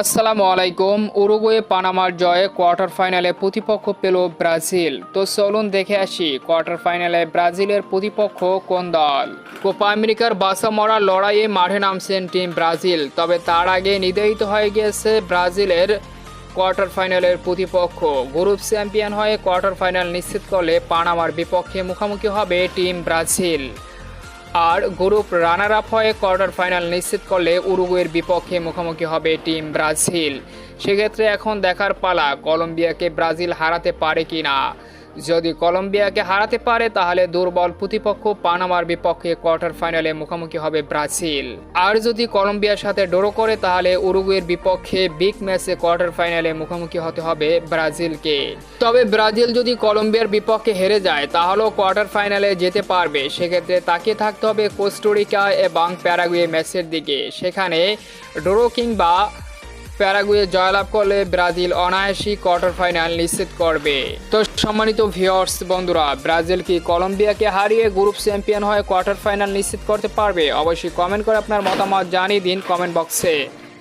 আসসালামু আলাইকুম। উরুগুয়ে, পানামার জয়ে কোয়ার্টার ফাইনালে প্রতিপক্ষ পেল ব্রাজিল। তো চলুন দেখে আসি কোয়ার্টার ফাইনালে ব্রাজিলের প্রতিপক্ষ কোন দল? কোপা আমেরিকার বাসা মরা লড়াইয়ে মাঠে নামছেন টিম ব্রাজিল, তবে তার আগে নির্ধারিত হয়ে গিয়েছে ব্রাজিলের কোয়ার্টার ফাইনালের প্রতিপক্ষ। গ্রুপ চ্যাম্পিয়ন হয়ে কোয়ার্টার ফাইনাল নিশ্চিত করলে পানামার বিপক্ষে মুখোমুখি হবে টিম ব্রাজিল। আর গ্রুপ রানার আপ হয়ে কোয়ার্টার ফাইনাল নিশ্চিত করলে উরুগুয়ের বিপক্ষে মুখোমুখি হবে টিম ব্রাজিল। সেক্ষেত্রে এখন দেখার পালা, কলম্বিয়াকে ব্রাজিল হারাতে পারে কি না যদি কলম্বিয়াকে হারাতে পারে, তাহলে দুর্বল প্রতিপক্ষ পানামার বিপক্ষে কোয়ার্টার ফাইনালে মুখোমুখি হবে ব্রাজিল। আর যদি কলম্বিয়ার সাথে ডোরো করে, তাহলে উরুগুয়ের বিপক্ষে বিগ ম্যাচে কোয়ার্টার ফাইনালে মুখোমুখি হতে হবে ব্রাজিলকে। তবে ব্রাজিল যদি কলম্বিয়ার বিপক্ষে হেরে যায়, তাহলেও কোয়ার্টার ফাইনালে যেতে পারবে। সেক্ষেত্রে তাকিয়ে থাকতে হবে কোস্টোরিকা এবং প্যারাগুয়ে ম্যাচের দিকে। সেখানে ডোরো কিংবা প্যারাগুয়ে জয়লাভ করলে ব্রাজিল অনায়াসই কোয়ার্টার ফাইনাল নিশ্চিত করবে। তো সম্মানিত ভিওর্স বন্ধুরা, ব্রাজিল কি কলম্বিয়াকে হারিয়ে গ্রুপ চ্যাম্পিয়ন হয়ে কোয়ার্টার ফাইনাল নিশ্চিত করতে পারবে? অবশ্যই কমেন্ট করে আপনার মতামত জানিয়ে দিন কমেন্ট বক্সে।